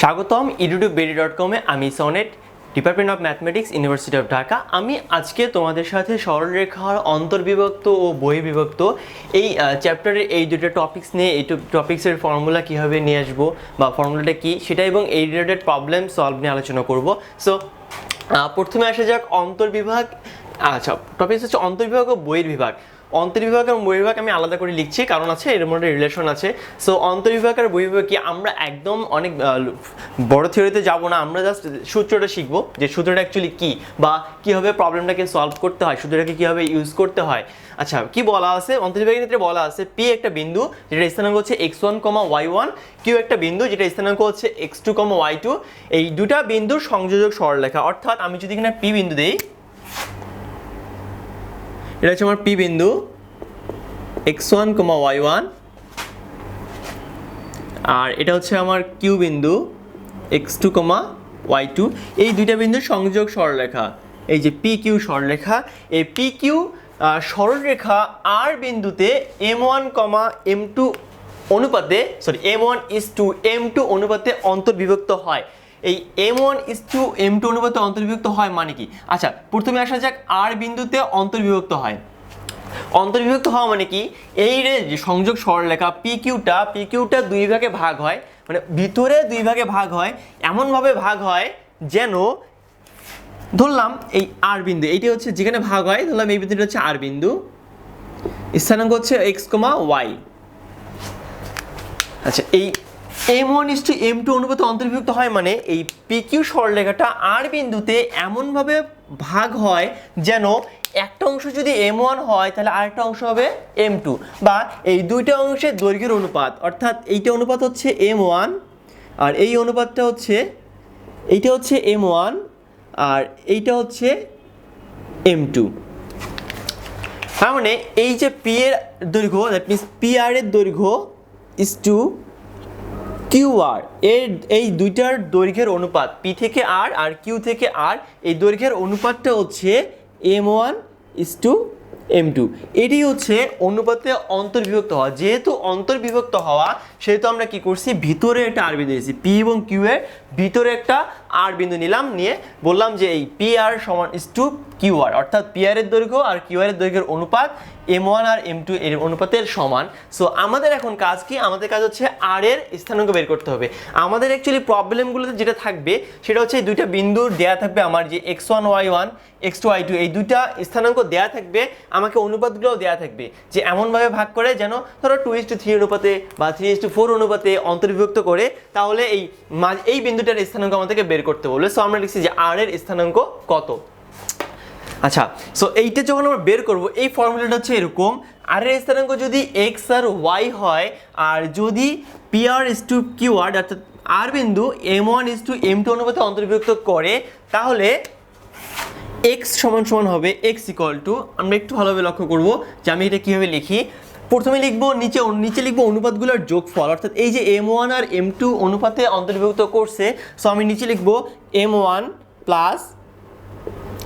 স্বাগতম ইউটিউব বেরি ডট কমে আমি sonnet department of mathematics university of Dhaka আমি আজকে তোমাদের সাথে সরলরেখার অন্তর্বিভক্ত ও বহির্বিভক্ত এই চ্যাপ্টারের এই দুটো টপিক্স নিয়ে, এই টপিক্সের ফর্মুলা কীভাবে নিয়ে আসব বা ফর্মুলাটা কী, সেটা এবং এই রিলেটেড প্রবলেম সলভ নিয়ে আলোচনা করব। সো প্রথমে আসা যাক অন্তর্বিভাগ আচ্ছা টপিক্স হচ্ছে অন্তর্বিভাগ ও বহির্বিভাগ। অন্তর্বিভাগ এবং বহির্বিভাগ আমি আলাদা করে লিখছি, কারণ আছে, এর মধ্যে রিলেশন আছে। সো অন্তর্বিভাগ আর বহির্বিভাগ কি আমরা একদম অনেক বড় থিওরিতে যাব না, আমরা জাস্ট সূত্রটা শিখব যে সূত্রটা অ্যাকচুয়ালি কি বা কীভাবে প্রবলেমটাকে সলভ করতে হয়, সূত্রটাকে কীভাবে ইউজ করতে হয়। আচ্ছা কি বলা আছে? অন্তর্বিভাগের ক্ষেত্রে বলা আছে পি একটা বিন্দু যেটা স্থানাঙ্ক হচ্ছে X one comma Y one Q একটা বিন্দু যেটা স্থানাঙ্ক হচ্ছে X two comma Y two এই দুটা বিন্দুর সংযোজক সরলরেখা, অর্থাৎ আমি যদি এখানে পি বিন্দু দিই এটা হচ্ছে আমার পি বিন্দু X one comma Y one আর এটা হচ্ছে আমার কিউ বিন্দু X two comma Y two এই দুইটা বিন্দুর সংযোগ সরলরেখা, এই যে পি কিউ সরলরেখা, এই পি কিউ সরলরেখা আর বিন্দুতে M one comma M two অনুপাতে sorry M one is to M two অনুপাতে অন্তর্বিভক্ত হয়। এই M one is to M two অনুপাতে অন্তর্বিভক্ত হয় মানে কি? আচ্ছা প্রথমে আসা যাক আর বিন্দুতে অন্তর্বিভক্ত হয়। অন্তর্বিভক্ত হওয়া মানে কি? এই রে যে সংযোগ সরলরেখা পি কিউটা পি কিউটা দুই ভাগে ভাগ হয় মানে ভিতরে দুই ভাগে ভাগ হয়, এমনভাবে ভাগ হয় যেন ধরলাম এই আর বিন্দু, এইটি হচ্ছে যেখানে ভাগ হয়, ধরলাম এই বিন্দুটা হচ্ছে আর বিন্দু। স্থানাঙ্ক হচ্ছে এক্স কমা ওয়াই আচ্ছা এই M one is to M two অনুপাতে অন্তর্ভুক্ত হয় মানে এই পিকিউ সরলরেখাটা আর বিন্দুতে এমনভাবে ভাগ হয় যেন একটা অংশ যদি এম ওয়ান হয় তাহলে আরেকটা অংশ হবে এম টু বা এই দুইটা অংশের দৈর্ঘ্যের অনুপাত। অর্থাৎ এইটা অনুপাত হচ্ছে এম ওয়ান আর এই অনুপাতটা হচ্ছে, এইটা হচ্ছে এম ওয়ান আর এইটা হচ্ছে এম টু তার মানে এই যে পি এর দৈর্ঘ্য দ্যাট মিনস পি আর এর দৈর্ঘ্য ইস টু কিউ আর, এর, এই দুইটার দৈর্ঘ্যের অনুপাত, পি থেকে আর আর কিউ থেকে আর, এই দৈর্ঘ্যের অনুপাতটা হচ্ছে M one is to M two. এটি হচ্ছে অনুপাতে অন্তর্বিভক্ত হওয়া। যেহেতু অন্তর্বিভক্ত হওয়া, সেহেতু আমরা কি করছি? ভিতরে একটা আরবি দিয়েছি, পি এবং কিউ এর ভিতরে একটা আর বিন্দু নিলাম, নিয়ে বললাম যে এই পি আর সমান ইস টু কিউ আর অর্থাৎ পি এর দৈর্ঘ্য আর কিউ এর দৈর্ঘ্যের অনুপাত এম ওয়ান আর এম টু এর অনুপাতের সমান। সো আমাদের এখন কাজ কি? আমাদের কাজ হচ্ছে আর এর স্থানাঙ্ক বের করতে হবে। আমাদের অ্যাকচুয়ালি প্রবলেমগুলোতে যেটা থাকবে, সেটা হচ্ছে এই দুইটা বিন্দু দেয়া থাকবে আমার যে X one Y one X two Y two এই দুইটা স্থানাঙ্ক দেয়া থাকবে, আমাকে অনুপাতগুলোও দেয়া থাকবে। যে এমনভাবে ভাগ করে যেন ধরো টু ইস টু থ্রি অনুপাতে বা থ্রি ইস টু ফোর অনুপাতে অন্তর্বিভক্ত করে, তাহলে এই এই বিন্দুটার স্থানাঙ্ক আমাদেরকে বের করতে বলবে। সো আমরা লিখছি যে আর এর স্থানাঙ্ক কত? আচ্ছা সো এইটা যখন আমরা বের করব, এই ফর্মুলাটা হচ্ছে এরকম। আর এর স্থানাঙ্ক যদি এক্স আর ওয়াই হয়, আর যদি P R is to Q R অর্থাৎ আর বিন্দু M one is to M two অনুপাতে অন্তর্ভুক্ত করে, তাহলে এক্স সমান সমান হবে এক্স ইকুয়াল টু আমরা একটু ভালোভাবে লক্ষ্য করব যে আমি এটা কীভাবে লিখি। প্রথমে লিখব, নিচে নিচে লিখব অনুপাতগুলোর যোগফল। অর্থাৎ এই যে এম ওয়ান আর এম টু অনুপাতে অন্তর্ভুক্ত করছে সো আমি নিচে লিখব M one plus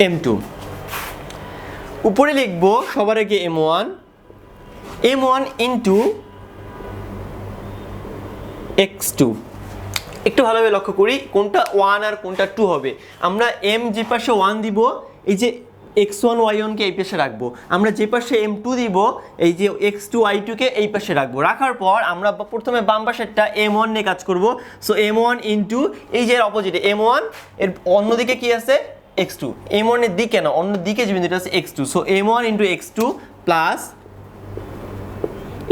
M two উপরে লিখব সবার আগে M one M one into X two একটু ভালোভাবে লক্ষ্য করি, কোনটা ওয়ান আর কোনটা টু হবে। আমরা এম যে পাশে ওয়ান দিব, এই যে এক্স ওয়ান ওয়াই ওয়ানকে এই পাশে রাখব। আমরা যে পাশে এম টু দিব, এই যে এক্স টু ওয়াই টুকে এই পাশে রাখব। রাখার পর আমরা প্রথমে বাম পাশেরটা এম ওয়ান নিয়ে কাজ করব। সো এম ওয়ান ইন্টু এই যে অপোজিটে এম ওয়ানের অন্যদিকে কি আছে? এক্স টু এম ওয়ানের দিকে না, অন্য দিকে যে বিন্দুটা আছে X two so M one into X two plus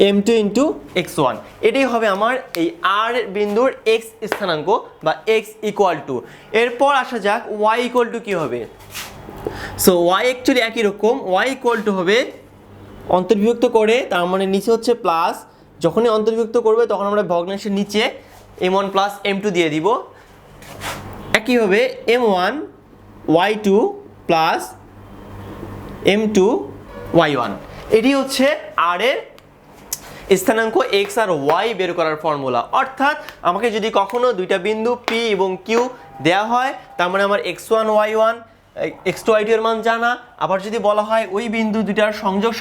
M two into X one এটাই হবে আমার এই আর বিন্দুর এক্স স্থানাঙ্ক বা এক্স ইকুয়াল টু এরপর আসা যাক ওয়াই ইকুয়াল টু কী হবে? সো ওয়াই অ্যাকচুয়ালি একই রকম ওয়াই ইকুয়াল টু হবে অন্তর্বিভক্ত করে, তার মানে নিচে হচ্ছে প্লাস যখনই অন্তর্বিভক্ত করবে তখন আমরা ভগ্নাংশের নিচে M one plus M two দিয়ে দিব। একইভাবে M one Y two plus M two Y one এটি হচ্ছে আর এর স্থানাঙ্ক এক্স আর ওয়াই বের করার ফর্মুলা অর্থাৎ আমাকে যদি কখনো দুইটা বিন্দু পি এবং কিউ দেওয়া হয়, তার মানে আমার X one Y one X two IT এর মান জানা। আবার যদি বলা হয় ওই বিন্দু দুটার সংযোগ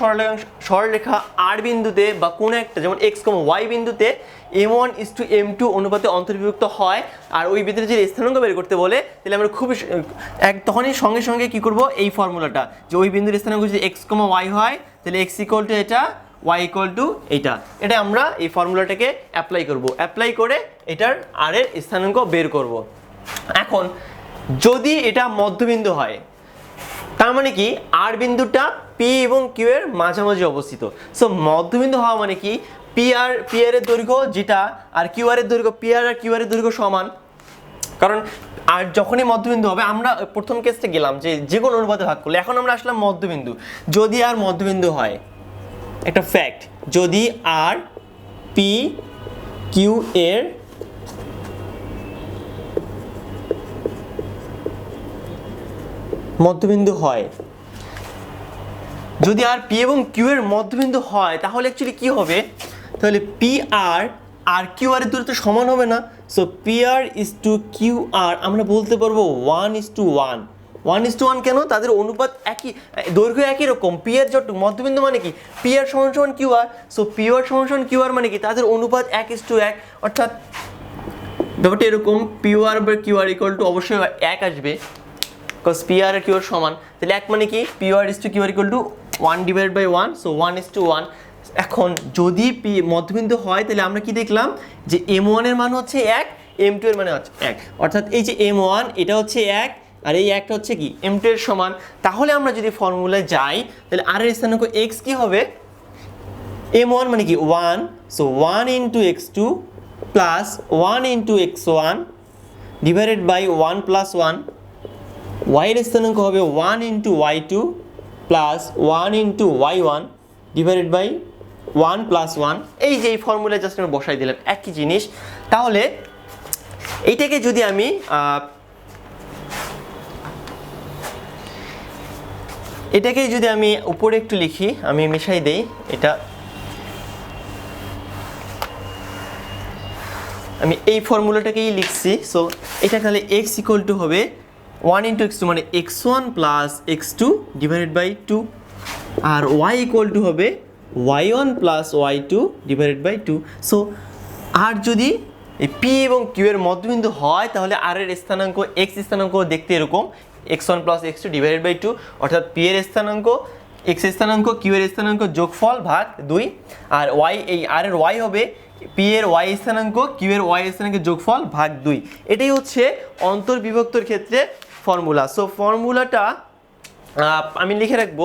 সরলরেখা আর বিন্দুতে বা কোনো একটা, যেমন এক্স কম ওয়াই বিন্দুতে M one is to M two অনুপাতে অন্তর্ভুক্ত হয়, আর ওই বিন্দুতে যদি স্থানাঙ্ক বের করতে বলে, তাহলে আমরা খুবই এক তখনই সঙ্গে সঙ্গে কি করব এই ফর্মুলাটা, যে ওই বিন্দুর স্থানাঙ্ক যদি এক্স কমা ওয়াই হয়, তাহলে এক্স ইকুয়াল টু এটা ওয়াই ইকুয়াল টু এইটা এটা আমরা এই ফর্মুলাটাকে অ্যাপ্লাই করব। অ্যাপ্লাই করে এটার আর এর স্থানাঙ্ক বের করব। এখন যদি এটা মধ্যবিন্দু হয়, তার মানে কি? আর বিন্দুটা পি এবং কিউ এর মাঝামাঝি অবস্থিত। সো মধ্যবিন্দু হওয়া মানে কি? পি আর পি এর দৈর্ঘ্য যেটা, আর কিউ আর এর দৈর্ঘ্য পি আর আর কিউ আর এর দৈর্ঘ্য সমান। কারণ, আর যখনই মধ্যবিন্দু হবে, আমরা প্রথম কেসটা গেলাম যে যে কোনো অনুপাতে ভাগ করলে, এখন আমরা আসলাম মধ্যবিন্দু। যদি আর মধ্যবিন্দু হয়, একটা ফ্যাক্ট যদি আর পি কিউ এর মধ্যবিন্দু হয়। যদি আর পি এবং কিউ এর মধ্যবিন্দু হয়, তাহলে অ্যাকচুয়ালি কি হবে? তাহলে পি আর আর কিউ আর এর দূরত্ব সমান হবে না। So P R is to Q R আমরা বলতে পারব one is to one one is to one কেন? তাদের অনুপাত একই, দৈর্ঘ্য একই রকম। পি এর যত, মধ্যবিন্দু মানে কি? পি আর সমান সমান Q R so P R সমান সমান কিউ আর মানে কি? তাদের অনুপাত এক ইস টু এক। অর্থাৎ, ব্যাপারটা এরকম পিউ আর বা কিউ আর ইকুয়াল টু অবশ্যই এক আসবে। Because P R Q R সমান, তাহলে এক মানে কি? P R is to Q R equal to one divide by one so one is to one এখন যদি পি মধ্যবিন্দু হয়, তাহলে আমরা কি দেখলাম? যে এম ওয়ানের মান হচ্ছে এক এম টু এর মানে হচ্ছে এক। অর্থাৎ এই যে এম ওয়ান এটা হচ্ছে এক, আর এই একটা হচ্ছে কি? এম টু এর সমান। তাহলে আমরা যদি ফর্মুলায় যাই, তাহলে আর এর স্থানাঙ্ক এক্স কি হবে? এম ওয়ান মানে কি? One so one into X two plus one into X one divided by one plus one ওয়াইয়ের স্থানাঙ্ক হবে one into Y two plus one into Y one divided by one plus one এই যে এই formula just আমি বসাই দিলাম, একই জিনিস। তাহলে এইটাকে যদি আমি এটাকে যদি আমি উপরে একটু লিখি, আমি মিশাই দেই, এটা আমি এই ফর্মুলাটাকেই লিখছি। সো এটা তাহলে এক্স ইকুয়াল টু হবে ওয়ান ইন্টু এক্স টু মানে X one plus X two divided by two. R Y equal to হবে Y one plus Y two divided by two. So আর যদি এই পি এবং কিউ এর মধ্যবিন্দু হয়, তাহলে আর এর স্থানাঙ্ক, এক্স স্থানাঙ্ক দেখতে এরকম। X one plus X two divided by two, অর্থাৎ পি এর স্থানাঙ্ক, এক্স স্থানাঙ্ক, কিউ এর স্থানাঙ্ক যোগফল ভাগ দুই। আর ওয়াই, এই আর এর ওয়াই হবে পি এর ওয়াই স্থানাঙ্ক, কিউ এর ওয়াই স্থানাঙ্কের যোগফল ভাগ দুই। এটাই হচ্ছে অন্তর্বিভক্তর ক্ষেত্রে ফর্মুলা সো ফর্মুলাটা আমি লিখে রাখব।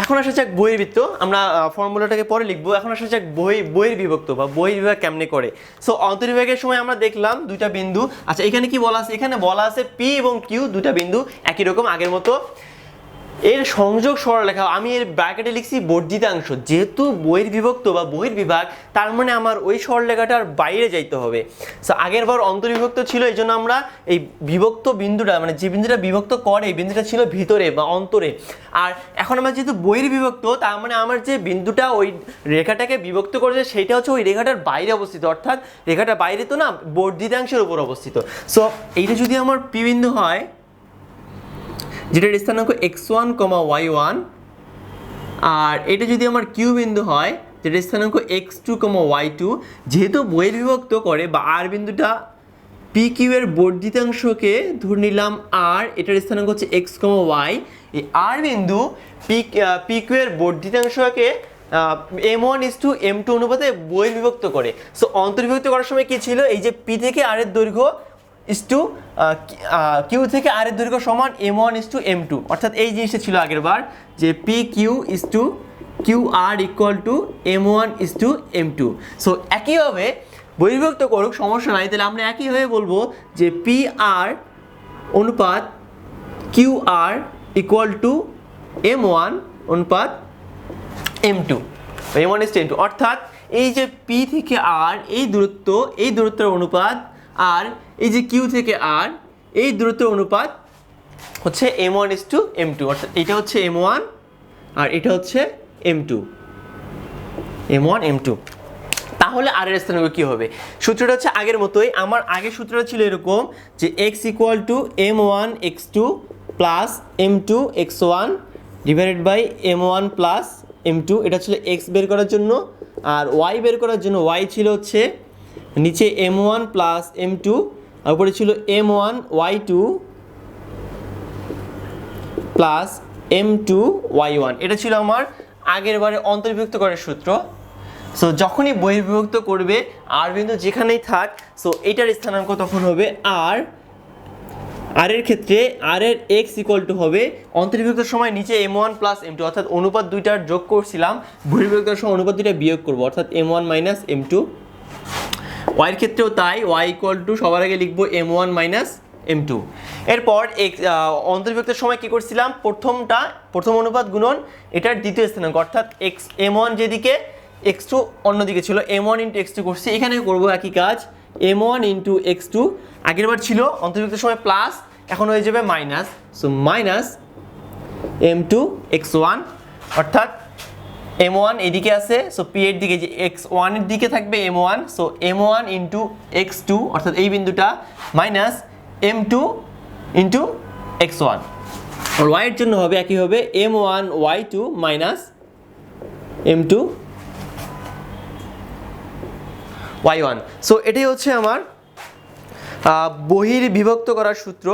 এখন আসা যাক বইয়ের বৃত্ত। আমরা ফর্মুলাটাকে পরে লিখব। এখন আসা যাক বই, বইয়ের বিভক্ত বা বই বিভাগ কেমনে করে। সো অন্তর্বিভাগের সময় আমরা দেখলাম দুইটা বিন্দু। আচ্ছা এখানে কি বলা আছে? এখানে বলা আছে পি এবং কিউ দুটা বিন্দু একই রকম আগের মতো। এর সংযোগ সরলরেখা, আমি এর ব্র্যাকেটে লিখছি বর্ধিতাংশ। যেহেতু বইয়ের বিভক্ত বা বইয়ের বিভাগ, তার মানে আমার ওই সরলরেখাটার বাইরে যাইতে হবে। সো আগের বার অন্তর্বিভক্ত ছিল এই জন্য আমরা এই বিভক্ত বিন্দুটা মানে যে বিন্দুটা বিভক্ত করে, এই বিন্দুটা ছিল ভিতরে বা অন্তরে। আর এখন আমরা যেহেতু বইয়ের বিভক্ত, তার মানে আমার যে বিন্দুটা ওই রেখাটাকে বিভক্ত করেছে, সেটা হচ্ছে ওই রেখাটার বাইরে অবস্থিত। অর্থাৎ রেখাটা বাইরে তো না, বর্ধিতাংশের উপর অবস্থিত। সো এইটা যদি আমার পি বিন্দু হয় যেটার স্থানাঙ্ক X one comma Y one আর এটা যদি আমার কিউ বিন্দু হয় যেটার স্থানাঙ্ক X two comma Y two যেহেতু বইয়ের বিভক্ত করে বা আর বিন্দুটা পি কিউ এর বর্ধিতাংশকে ধরে নিলাম আর এটার স্থানাঙ্ক হচ্ছে এক্স কমা ওয়াই এই আর বিন্দু পি পি কিউ এর বর্ধিতাংশকে M one is to M two অনুপাতে বিভক্ত করে। সো অন্তর্বিভক্ত করার সময় কী ছিল? এই যে পি থেকে আর এর দৈর্ঘ্য ইস টু কিউ থেকে আর এর দৈর্ঘ্য সমান M one is to M two অর্থাৎ এই জিনিসটা ছিল আগের বার যে P Q is to Q R equal to M one is to M two so একইভাবে বহির্ভক্ত করুক, সমস্যা নাই। তাহলে আমরা একইভাবে বলব যে পি আর অনুপাত Q R equal to M one অনুপাত M two M one is to M two অর্থাৎ এই যে পি থেকে আর এই দূরত্ব, এই দূরত্বের অনুপাত আর এই যে কিউ থেকে আর, এই দূরত্বের অনুপাত হচ্ছে M one is to M two অর্থাৎ এটা হচ্ছে এম ওয়ান আর এটা হচ্ছে M two M one M two তাহলে আর এর স্থানাঙ্ক কি হবে? সূত্রটা হচ্ছে আগের মতোই। আমার আগের সূত্রটা ছিল এরকম যে X equal to M one X two plus M two X one divided by M one plus M two এটা ছিল এক্স বের করার জন্য আর ওয়াই বের করার জন্য ওয়াই ছিল হচ্ছে নিচে M one plus M two আর উপরে ছিল M one Y two plus M two Y one এটা ছিল আমার আগের বারে অন্তর্বিভক্ত করার সূত্র। সো যখনই বহির্বিভক্ত করবে আর বিন্দু যেখানেই থাক সো এটার স্থানাঙ্ক তখন হবে আর আর এর ক্ষেত্রে আর এর এক্স ইকুয়াল টু হবে অন্তর্বিভক্ত সময় নিচে M one plus M two অর্থাৎ অনুপাত দুইটার যোগ করছিলাম বহির্বিভক্তের সময় অনুপাত দুইটা বিয়োগ করব, অর্থাৎ M one minus M two ওয়াইয়ের ক্ষেত্রেও তাই ওয়াই ইকুয়াল টু সবার আগে লিখব M one minus M two এরপর এক্স অন্তর্বিভক্তের সময় কী করছিলাম? প্রথমটা, প্রথম অনুপাত গুণন, এটার দ্বিতীয় স্থানাঙ্ক, অর্থাৎ এক্স এম ওয়ান যেদিকে এক্স টু অন্যদিকে ছিল। M one into X two করছি। এখানে করব একই কাজ। M one into X two আগের বার ছিল, অন্তর্বিভক্তের সময় প্লাস এখন হয়ে যাবে minus so minus M two X one অর্থাৎ এম ওয়ান এদিকে আছে সো পি এর দিকে যে এক্স ওয়ানের দিকে থাকবে M one so M one into X two অর্থাৎ এই বিন্দুটা minus M two into X one আর ওয়াইয়ের জন্য হবে একই হবে M one Y two minus M two Y one so এটাই হচ্ছে আমার বহির বিভক্ত করার সূত্র।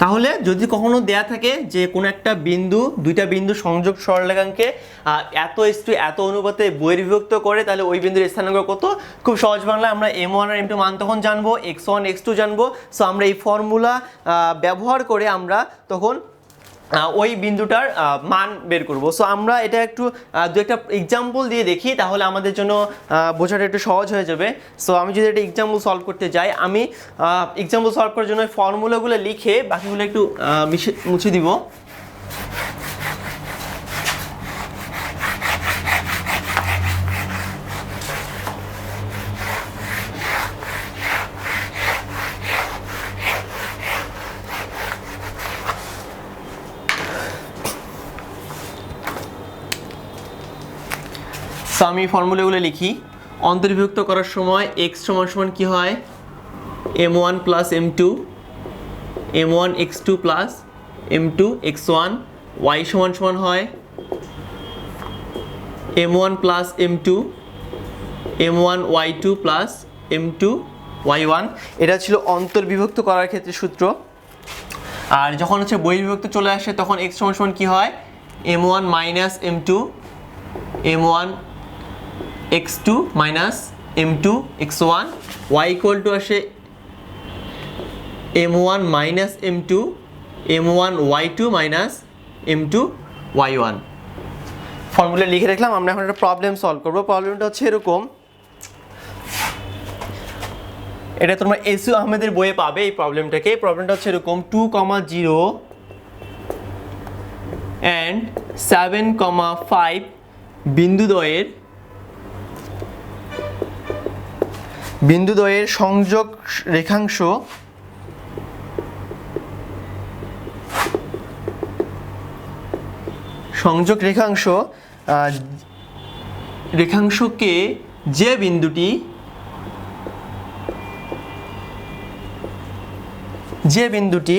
তাহলে যদি কখনো দেয়া থাকে যে কোনো একটা বিন্দু দুইটা বিন্দু সংযোগ সরলরেখাঙ্কে আহ, এত স্টু এত অনুপাতে বহির্বিভক্ত করে তাহলে ওই বিন্দুর স্থানাঙ্ক কত? খুব সহজ বাংলায় আমরা এম ওয়ান আর এম টু মান তখন জানব এক্স ওয়ান এক্স টু জানব। সো আমরা এই ফর্মুলা ব্যবহার করে আমরা তখন ওই বিন্দুটার মান বের করব। সো আমরা এটা একটু দু একটা এক্সাম্পল দিয়ে দেখি, তাহলে আমাদের জন্য বোঝাটা একটু সহজ হয়ে যাবে। সো আমি যদি একটা এক্সাম্পল সলভ করতে যাই, আমি এক্সাম্পল সলভ করার জন্য ফর্মুলাগুলো লিখে বাকিগুলো একটু মুছে দিব। সো আমি ফর্মুলাগুলো লিখি। অন্তর্বিভক্ত করার সময় এক্স সমান সমান কী হয়? M one plus M two M one X two plus M two X one Y সমান সমান হয় M one plus M two M one Y two plus M two Y one এটা ছিল অন্তর্বিভক্ত করার ক্ষেত্রে সূত্র। আর যখন হচ্ছে বহির্বিভক্ত চলে আসে, তখন এক্স সমান সমান কী হয়? M one minus M two M one X two minus M two X one Y equal to আসে M one minus M two M one Y two minus M two Y one formula লিখে রাখলাম, আমরা এখন একটা problem solve করব। প্রবলেমটা হচ্ছে এরকম। এটা তোমরা এসু আহমেদের বইয়ে পাবে এই প্রবলেমটাকে প্রবলেমটা হচ্ছে এরকম two comma zero and seven comma five বিন্দুদ্বয়ের বিন্দুদ্বয়ের সংযোগ রেখাংশ সংযোগ রেখাংশ রেখাংশকে যে বিন্দুটি যে বিন্দুটি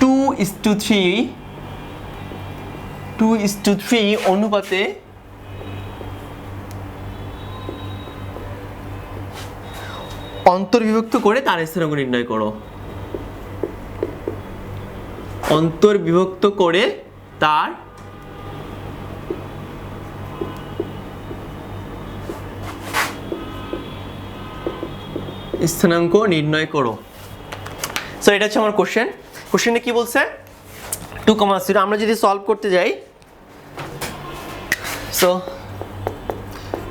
two is to three two is to three অনুপাতে অন্তর্বিভক্ত করে তার স্থানাঙ্ক নির্ণয় করো। অন্তর্বিভক্ত করে তার স্থানাঙ্ক নির্ণয় করো। সো এটা হচ্ছে আমার কোশ্চেন কোশ্চেনে কি বলছে? টু কমা জিরো আমরা যদি সলভ করতে যাই সো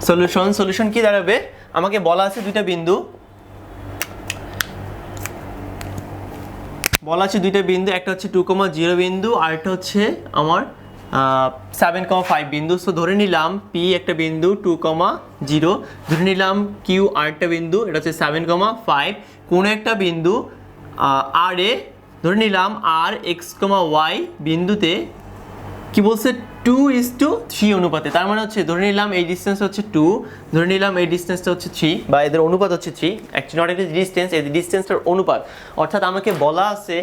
সলিউশন সলিউশন কি দাঁড়াবে? আমাকে বলা আছে দুইটা বিন্দু। বলা আছে দুইটা বিন্দু, একটা হচ্ছে টু কমা জিরো বিন্দু, আর একটা হচ্ছে আমার সেভেন কমা ফাইভ বিন্দু। সো ধরে নিলাম পি একটা বিন্দু টু কমা জিরো ধরে নিলাম কিউ আর একটা বিন্দু, এটা হচ্ছে সেভেন কমা ফাইভ কোনো একটা বিন্দু আর এ, ধরে নিলাম আর এক্স কমা ওয়াই বিন্দুতে, কী বলছে? টু ইস টু থ্রি অনুপাতে। তার মানে হচ্ছে, ধরে নিলাম এই ডিস্টেন্স হচ্ছে টু ধরে নিলাম এই ডিস্টেন্সটা হচ্ছে থ্রি বা এদের অনুপাত হচ্ছে থ্রি অ্যাকচুয়ালি নট একটা ডিস্টেন্স এই ডিস্টেন্সটার অনুপাত। অর্থাৎ আমাকে বলা আছে,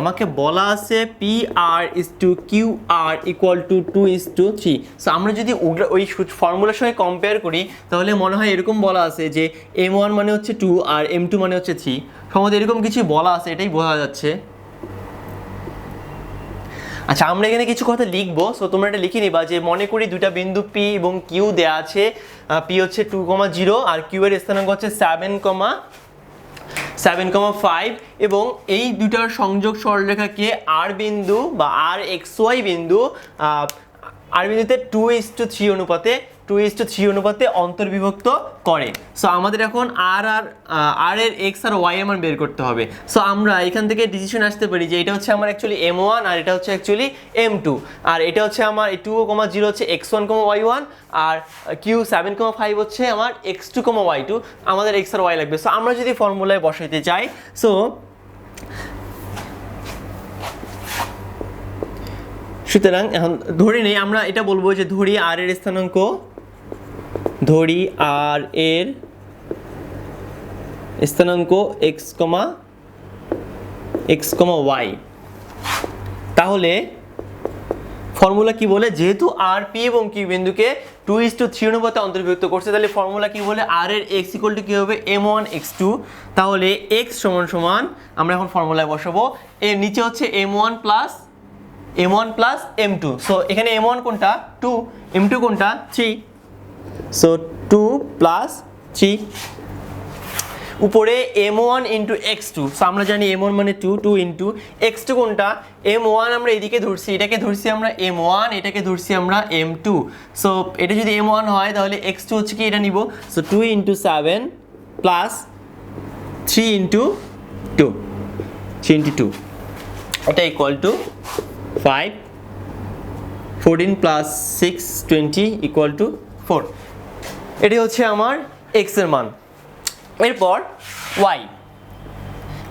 আমাকে বলা আছে P R is to Q R equal to two is to three so আমরা যদি ওই ফর্মুলার সঙ্গে কম্পেয়ার করি, তাহলে মনে হয় এরকম বলা আছে যে এম ওয়ান মানে হচ্ছে টু আর এম টু মানে হচ্ছে থ্রি সম্ভবত এরকম কিছু বলা আছে, এটাই বোঝা যাচ্ছে। আচ্ছা আমরা এখানে কিছু কথা লিখব। সো তোমরা এটা লিখে নিবা যে মনে করি দুটা বিন্দু পি এবং কিউ দেওয়া আছে। পি হচ্ছে টু কমা জিরো আর কিউ এর স্থানাঙ্ক হচ্ছে seven comma seven comma five এবং এই দুটার সংযোগ সরলরেখাকে আর বিন্দু বা আর এক্স ওয়াই বিন্দু আর বিন্দুতে টু ইস টু থ্রি অনুপাতে টু ইস টু থ্রি অনুপাতে অন্তর্বিভক্ত করে। সো আমাদের এখন আর আর আর এর এক্স আর ওয়াই এর মান বের করতে হবে। সো আমরা এখান থেকে ডিসিশন আসতে পারি যে এটা হচ্ছে আমার অ্যাকচুয়ালি এম ওয়ান আর এটা হচ্ছে অ্যাকচুয়ালি এম টু আর এটা হচ্ছে আমার টু কমা জিরো হচ্ছে x one comma y one আর কিউ সেভেন কমা ফাইভ হচ্ছে আমার x two comma y two আমাদের এক্স আর ওয়াই লাগবে। সো আমরা যদি ফর্মুলায় বসাইতে চাই সো সুতরাং এখন ধরে নেই, আমরা এটা বলব যে ধরি আর এর স্থানাঙ্ক ধরি আর এর স্থানাঙ্ক x comma x comma y তাহলে ফর্মুলা কি বলে? যেহেতু আর পি এবং কিউ বিন্দুকে টু ইস টু থ্রি অনুপাতে অন্তর্ভুক্ত করছে, তাহলে ফর্মুলা কি বলে? আর এর এক্স ইকুয়াল টু কি হবে? এম ওয়ান এক্স টু তাহলে এক্স সমান সমান আমরা এখন ফর্মুলায় বসাবো। এর নিচে হচ্ছে m one plus m one plus m two so এখানে এম ওয়ান কোনটা? টু এম টু কোনটা? Three so two plus three উপরে m one into x two so আমরা জানি এম ওয়ান মানে two two into x two কোনটা? M one আমরা এদিকে ধরছি, এটাকে ধরছি আমরা এম ওয়ান এটাকে ধরছি আমরা এম টু সো এটা যদি এম ওয়ান হয়, তাহলে এক্স টু হচ্ছে কি? এটা নিব। So two into seven plus three into two three into two এটা equal to five fourteen plus six twenty equal to four. এটি হচ্ছে আমার এক্সের মান। এরপর ওয়াই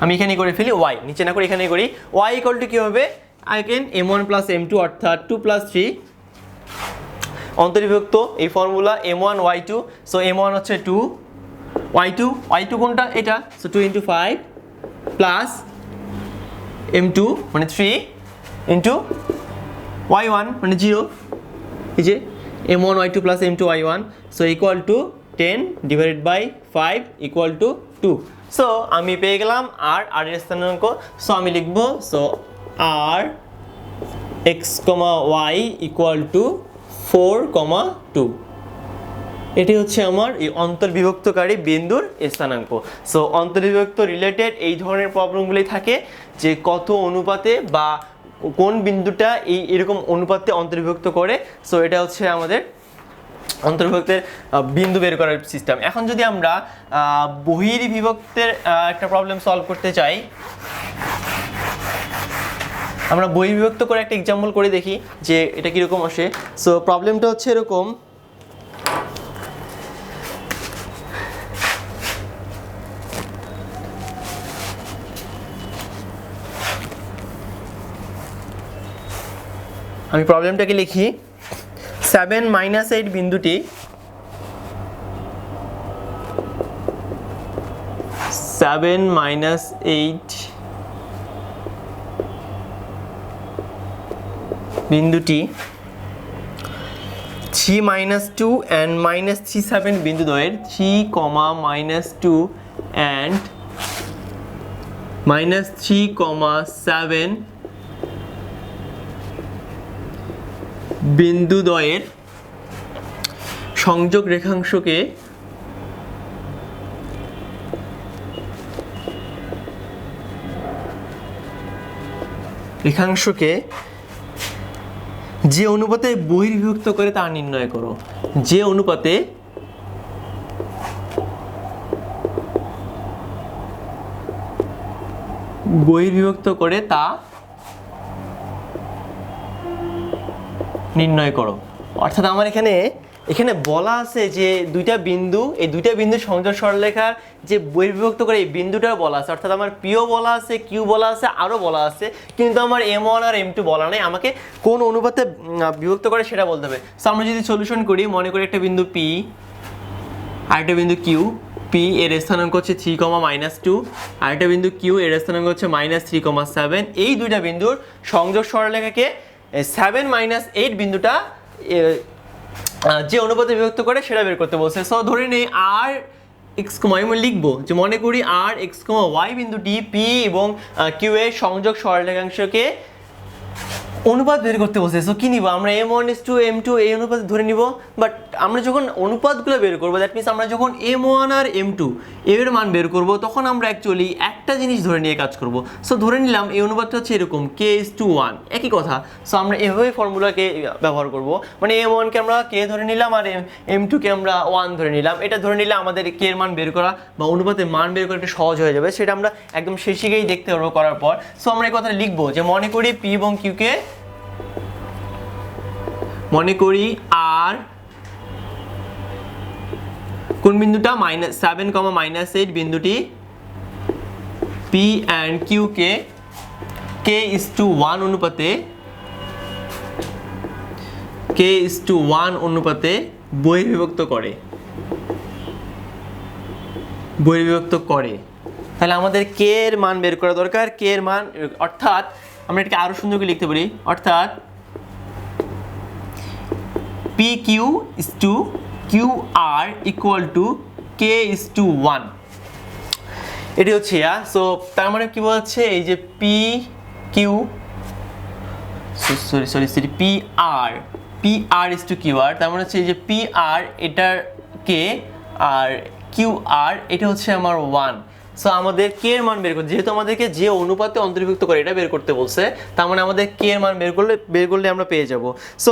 আমি এখানে করে ফেলি ওয়াই নিচে না করে এখানে করি ওয়াই ইকুয়াল টু কী হবে? Icon m one plus m two অর্থাৎ টু প্লাস থ্রি অন্তর্বিভক্ত এই formula m one y two so m one হচ্ছে two y two y two কোনটা? এটা। So two into five plus m two মানে three into Y one মানে zero এই যে m one y two plus m two y one so equal to ten divided by five equal to two so আমি পেয়ে গেলাম আর আর এর স্থানাঙ্ক। So আমি লিখব so R x comma y equal to four comma two এটি হচ্ছে আমার এই অন্তর্বিভক্তকারী বিন্দুর স্থানাঙ্ক। সো অন্তর্বিভক্ত রিলেটেড এই ধরনের প্রবলেমগুলি থাকে যে কত অনুপাতে বা কোন বিন্দুটা এই এরকম অনুপাতে অন্তর্ভুক্ত করে? সো এটা হচ্ছে আমাদের অন্তর্ভুক্তের বিন্দু বের করার সিস্টেম এখন যদি আমরা বহির্বিভক্তের একটা প্রবলেম সলভ করতে চাই, আমরা বহির্বিভক্ত করে একটা এক্সাম্পল করে দেখি যে এটা কীরকম আসে। সো প্রবলেমটা হচ্ছে এরকম আমি প্রবলেমটাকে লিখি। সেভেন মাইনাস এইট বিন্দুটি সেভেন মাইনাস এইট বিন্দুটি three minus two and minus three seven বিন্দু দ্বয়ের three comma minus two and minus three comma seven বিন্দুদ্বয়ের সংযোগ রেখাংশকে রেখাংশকে যে অনুপাতে বহির্বিভক্ত করে তা নির্ণয় করো। যে অনুপাতে বহির্বিভক্ত করে তা নির্ণয় করো। অর্থাৎ আমার এখানে এখানে বলা আছে যে দুইটা বিন্দু, এই দুইটা বিন্দু সংযোগ সরলরেখার যে বহির্বিভক্ত করে এই বিন্দুটা বলা আছে। অর্থাৎ আমার পিও বলা আছে কিউ বলা আছে, আরও বলা আছে, কিন্তু আমার এম ওয়ান আর এম টু বলা নেই। আমাকে কোন অনুপাতে বিভক্ত করে সেটা বলতে হবে। সো আমরা যদি সলিউশন করি, মনে করি একটা বিন্দু পি আরেকটা বিন্দু কিউ পি এর স্থানাঙ্ক হচ্ছে থ্রি কমা মাইনাস টু আরেকটা বিন্দু কিউ এর স্থানাঙ্ক হচ্ছে মাইনাস থ্রি কমা সেভেন এই দুইটা বিন্দুর সংযোগ সরলরেখাকে সেভেন মাইনাস এইট বিন্দুটা যে অনুপাতে বিভক্ত করে সেটা বের করতে বলছে। সো ধরে নেই আর এক্স কমা আমি লিখব, যে মনে করি আর এক্স কমা ওয়াই বিন্দুটি পি এবং কিউ এর সংযোগ সরলরেখাংশকে অনুপাত বের করতে বসে সো কি নিব? আমরা m one is to m two এই অনুপাত ধরে নিব। বাট আমরা যখন অনুপাতগুলো বের করব দ্যাট মিনস আমরা যখন এম ওয়ান আর এম টু এর মান বের করব, তখন আমরা অ্যাকচুয়ালি একটা জিনিস ধরে নিয়ে কাজ করব। সো ধরে নিলাম এই অনুপাতটা হচ্ছে এরকম কে ইস টু ওয়ান একই কথা। সো আমরা এভাবেই ফর্মুলাকে ব্যবহার করব। মানে এম ওয়ানকে আমরা কে ধরে নিলাম আর এম এম টুকে আমরা ওয়ান ধরে নিলাম। এটা ধরে নিলে আমাদের কে এর মান বের করা বা অনুপাতের মান বের করা একটু সহজ হয়ে যাবে। সেটা আমরা একদম শেষে গিয়েই দেখতে পারব করার পর। সো আমরা এই কথাটা লিখব যে মনে করি পি এবং কিউকে মনে করি আর কোন বিন্দুটা? Minus seven comma minus eight বিন্দুটি পি অ্যান্ড কিউ কে কে ইস টু ওয়ান অনুপাতে কে ইস টু ওয়ান অনুপাতে বহির্বিভক্ত করে। বহির্বিভক্ত করে। তাহলে আমাদের কে এর মান বের করা দরকার। কে এর মান, অর্থাৎ আমরা এটাকে আরও সুন্দর করে লিখতে পারি। অর্থাৎ P Q is to Q R equal to k is to one এটি হচ্ছে সো তার মানে কি বলছে? এই যে P Q sorry sorry sorry P R P R is to Q R তার মানে হচ্ছে এই যে পি আর এটার কে আর কিউ আর এটা হচ্ছে আমার ওয়ান সো আমাদের কে এর মান বের করতে, যেহেতু আমাদেরকে যে অনুপাতে অন্তর্ভুক্ত করে এটা বের করতে বলছে, তার মানে আমাদের কে এর মান বের করলে বের করলে আমরা পেয়ে যাব। সো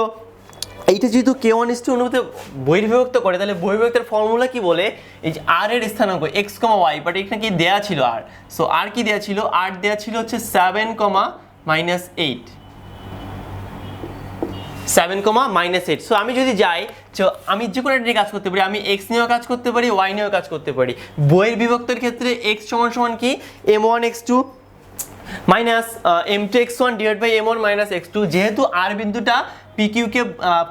এইটা যেহেতু কে ওয়ান ইস টু অনুপাতে বহির্বিভক্ত করে, তাহলে বহির্বিভক্তের ফর্মুলা কি বলে? এই যে আর এর স্থানাঙ্ক এক্স কমা ওয়াই বাট এখানে কি দেয়া ছিল আর সো আর কি দেয়া ছিল? আর দেয়া ছিল হচ্ছে seven comma minus eight seven comma minus eight so আমি যদি যাই তো আমি যে কোনো কাজ করতে পারি, আমি এক্স নিয়েও কাজ করতে পারি ওয়াই নিয়েও কাজ করতে পারি। বইয়ের বিভক্তের ক্ষেত্রে এক্স সমান সমান কি? M one x two minus m two x one divide by m one minus x two যেহেতু আর বিন্দুটা পি কিউকে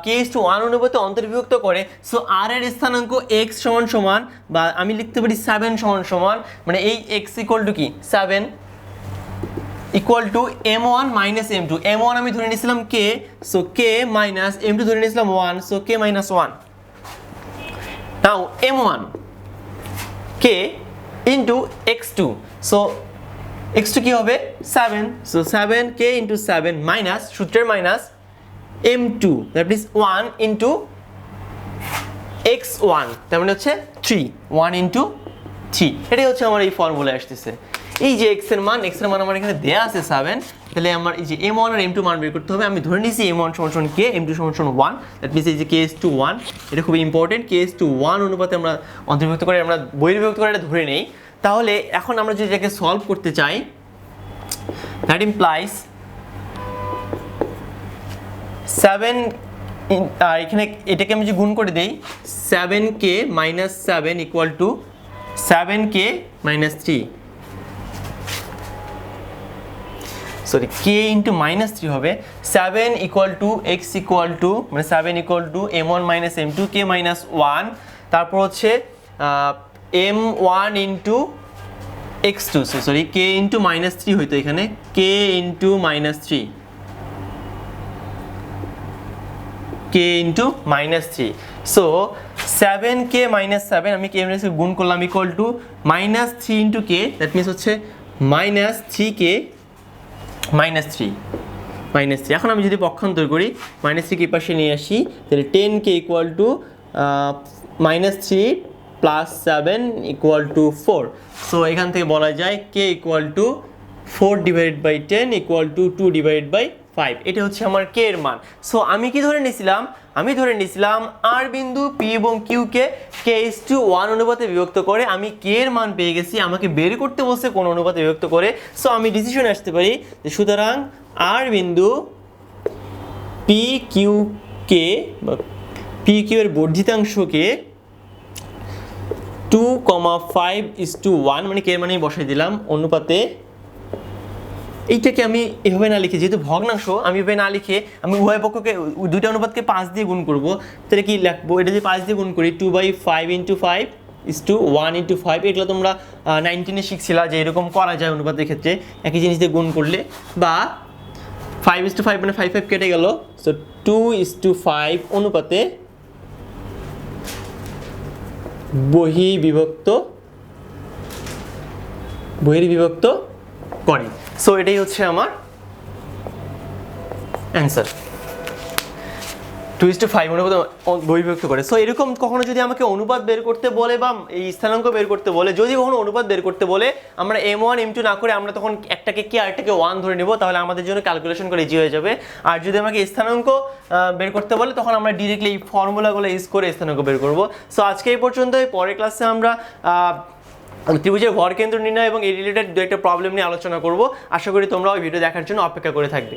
কে এস টু ওয়ান অনুপাতে অন্তর্বিভক্ত করে সো আর এর স্থানাঙ্ক এক্স সমান সমান, বা আমি লিখতে পারি সেভেন সমান সমান মানে এই এক্স ইকুয়াল টু কি? Seven equal to m one minus m two m one আমি ধরে নিয়েছিলাম k so k minus m two ধরে নিয়েছিলাম one so k minus one now m one k into x two so x two কী হবে? Seven so seven k into seven minus সূত্রের minus m two that means one into x one তার মানে হচ্ছে three one into three এটাই হচ্ছে আমার এই formula আসতেছে। এই যে এক্সের মান এক্সের মান আমার এখানে দেয়া আছে সেভেন তাহলে আমার এই যে এম ওয়ান আর এম টু মান বের করতে হবে। আমি ধরে নিয়েছি এম ওয়ান সমান কে এম টু সমান ওয়ান দ্যাট মিনস এই যে কে এস টু ওয়ান এটা খুবই ইম্পর্টেন্ট কে টু ওয়ান অনুপাতে আমরা অন্তর্ভুক্ত করে, আমরা বহির্ভুক্ত করে এটা ধরে নেই। তাহলে এখন আমরা যদি এটাকে সলভ করতে চাই দ্যাট ইমপ্লাইজ সেভেন আর এখানে এটাকে আমি যদি গুণ করে দেই seven k minus seven equal to seven k minus three sorry k into minus three হবে seven equal to x equal to মানে seven equal to m one minus m two k minus one তারপর হচ্ছে m one into x two sorry k into minus three হইতো এখানে k into minus three k into minus three so seven k minus seven আমি কে minus গুণ করলাম equal to minus three into k that means হচ্ছে minus three k minus three minus three এখন আমি যদি পক্ষান্তর করি মাইনাস থ্রি কে পাশে নিয়ে আসি, তাহলে ten k equal to minus three plus seven equal to four so এখান থেকে বলা যায় k equal to four divide by ten equal to two divide by five এটা হচ্ছে আমার কে এর মান। সো আমি কি ধরে নিয়েছিলাম আমি ধরে নিয়েছিলাম আর বিন্দু পি এবং Q k is to one অনুপাতে বিভক্ত করে আমি কে এর মান পেয়ে গেছি, আমাকে বের করতে বলছে কোন অনুপাতে বিভক্ত করে। সো আমি ডিসিশনে আসতে পারি যে সুতরাং আর বিন্দু পি কিউ কে পি কিউ এর বর্ধিতাংশকে two comma five is to one মানে কে মানে বসাই দিলাম, অনুপাতে এইটাকে আমি এভাবে না লিখে, যেহেতু ভগ্নাংশ, আমি এভাবে না লিখে আমি উভয় পক্ষকে, দুইটা অনুপাতকে পাঁচ দিয়ে গুণ করব। তাহলে কি লিখব? এটা যদি পাঁচ দিয়ে গুণ করি two by five into five is to one into five এগুলো তোমরা নাইনটিনে শিখছিলা যে এরকম করা যায় অনুপাতের ক্ষেত্রে, একই জিনিস দিয়ে গুণ করলে। বা ফাইভ ইস টু ফাইভ মানে ফাইভ ফাইভ কেটে গেল so two is to five অনুপাতে বহি বিভক্ত বহির্বিভক্ত করে। সো এটাই হচ্ছে আমার answer two is to five অনুপাত বহির্বিভক্ত করে। সো এরকম কখনো যদি আমাকে অনুপাত বের করতে বলে বা এই স্থানাঙ্ক বের করতে বলে, যদি কখনো অনুপাত বের করতে বলে, আমরা এম ওয়ান এম টু না করে আমরা তখন একটাকে কি আরেকটাকে ওয়ান ধরে নেব, তাহলে আমাদের জন্য ক্যালকুলেশন করে ইজি হয়ে যাবে। আর যদি আমাকে স্থানাঙ্ক বের করতে বলে, তখন আমরা ডিরেক্টলি এই ফর্মুলাগুলো ইউজ করে স্থানাঙ্ক বের করব। সো আজকে এই পর্যন্তই। পরের ক্লাসে আমরা ত্রিভুজের ভর কেন্দ্র নির্ণয় এবং এই রিলেটেড দু একটা প্রবলেম নিয়ে আলোচনা করব। আশা করি তোমরা ওই ভিডিও দেখার জন্য অপেক্ষা করে থাকবে।